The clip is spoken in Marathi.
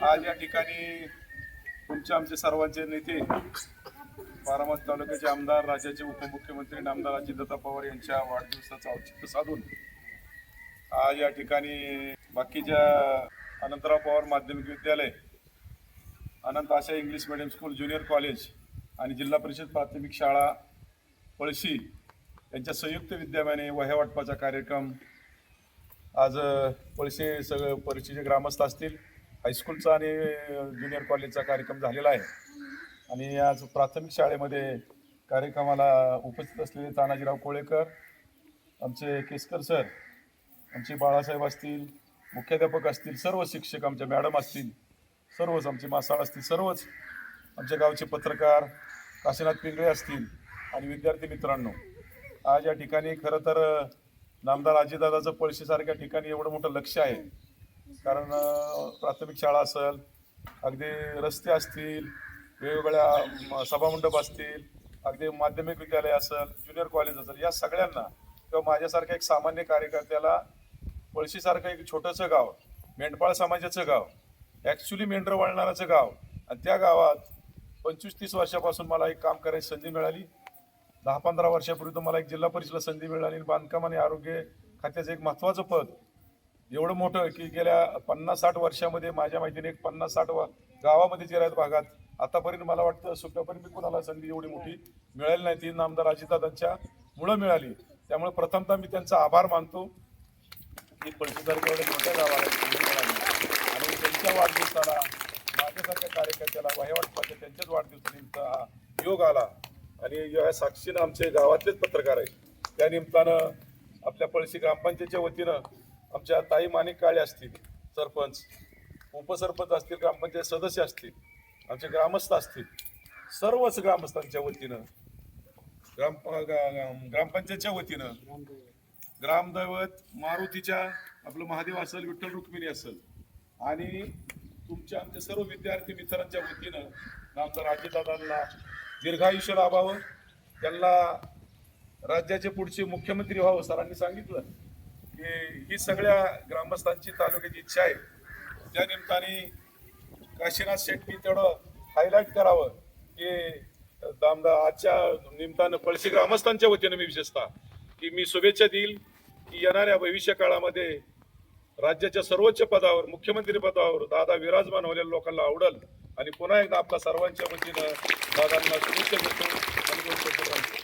आज या ठिकाणी तुमचे आमचे सर्वांचे नेते बारामती तालुक्याचे आमदार राज्याचे उपमुख्यमंत्री नामदार अजितदादा पवार यांच्या वाढदिवसाचं औचित्य साधून आज या ठिकाणी बाकीच्या अनंतराव पवार माध्यमिक विद्यालय Anant Asha English medium school junior college आणि जिल्हा परिषद प्राथमिक शाळा पळशी यांच्या संयुक्त विद्यमाने वह्या वाटपाचा कार्यक्रम आज पळशी सगळं पळशीचे ग्रामस्थ असतील हायस्कूलचा आणि ज्युनियर कॉलेजचा कार्यक्रम झालेला आहे. आणि आज प्राथमिक शाळेमध्ये कार्यक्रमाला उपस्थित असलेले तानाजीराव कोळेकर आमचे केसकर सर आमचे बाळासाहेब असतील मुख्याध्यापक असतील सर्व शिक्षक आमच्या मॅडम असतील सर्वच आमचे मासाळ असतील सर्वच आमच्या गावचे पत्रकार काशीनाथ पिंगळे असतील आणि विद्यार्थी मित्रांनो आज या ठिकाणी खरं तर नामदार अजितदादाचं पळशीसारख्या ठिकाणी एवढं मोठं लक्ष आहे. कारण प्राथमिक शाळा असेल अगदी रस्ते असतील वेगवेगळ्या सभामंडप असतील अगदी माध्यमिक विद्यालय असेल ज्युनियर कॉलेज असेल या सगळ्यांना किंवा माझ्यासारख्या एक सामान्य कार्यकर्त्याला पळशीसारखं एक छोटंसं गाव मेंढपाळ समाजाचं गाव ॲक्च्युली मेंढरं वळणाराचं गाव आणि त्या गावात पंचवीस तीस वर्षापासून मला एक काम करायची संधी मिळाली. दहा पंधरा वर्षापूर्वी तर मला एक जिल्हा परिषदला संधी मिळाली. आणि बांधकाम आणि आरोग्य खात्याचं एक महत्त्वाचं पद एवढं मोठं की गेल्या पन्नास साठ वर्षामध्ये माझ्या माहितीने एक पन्नास साठ वा गावामध्ये जिरायत भागात आतापर्यंत मला वाटतं सुट्ट्यापर्यंत मी कुणाला संधी एवढी मोठी मिळाली नाही. ती नामदार अजितदादांच्या मुळं मिळाली. त्यामुळे प्रथमतः मी त्यांचा आभार मानतो. की पळशीदार एवढ्या मोठ्या गावाला आणि त्यांच्या वाढदिवसाला माझ्यासारख्या कार्यकर्त्याला वह्या त्यांच्याच वाढदिवसानिमित्त हा योग आला. आणि या साक्षीनं आमचे गावातलेच पत्रकार आहेत. त्या निमित्तानं आपल्या पळशी ग्रामपंचायतच्या वतीनं आमच्या ताई माने काळे असतील सरपंच उपसरपंच असतील ग्रामपंचायत सदस्य असतील आमचे ग्रामस्थ असतील सर्वच ग्रामस्थांच्या वतीनं ग्राम ग्रामपंचायतच्या वतीनं ग्रामदैवत मारुतीच्या आपलं महादेव असेल विठ्ठल रुक्मिणी असेल आणि तुमच्या आमच्या सर्व विद्यार्थी मित्रांच्या वतीनं आमचा राज्यदादांना दीर्घायुष्य लाभावं त्यांना राज्याचे पुढचे मुख्यमंत्री व्हावं सरांनी सांगितलं. हे ही सगळ्या ग्रामस्थांची तालुक्याची इच्छा आहे. त्या निमित्ताने काशीनाथ शेट्टी तेवढं हायलाईट करावं. की दामदा आजच्या निमित्तानं पळशी ग्रामस्थांच्या वतीनं मी विशेषतः की मी शुभेच्छा देईल की येणाऱ्या भविष्य काळामध्ये राज्याच्या सर्वोच्च पदावर मुख्यमंत्री पदावर दादा विराजमान होलेल्या लोकांना आवडल. आणि पुन्हा एकदा आपल्या सर्वांच्या वतीनं दादांना शुभेच्छा देतो आणि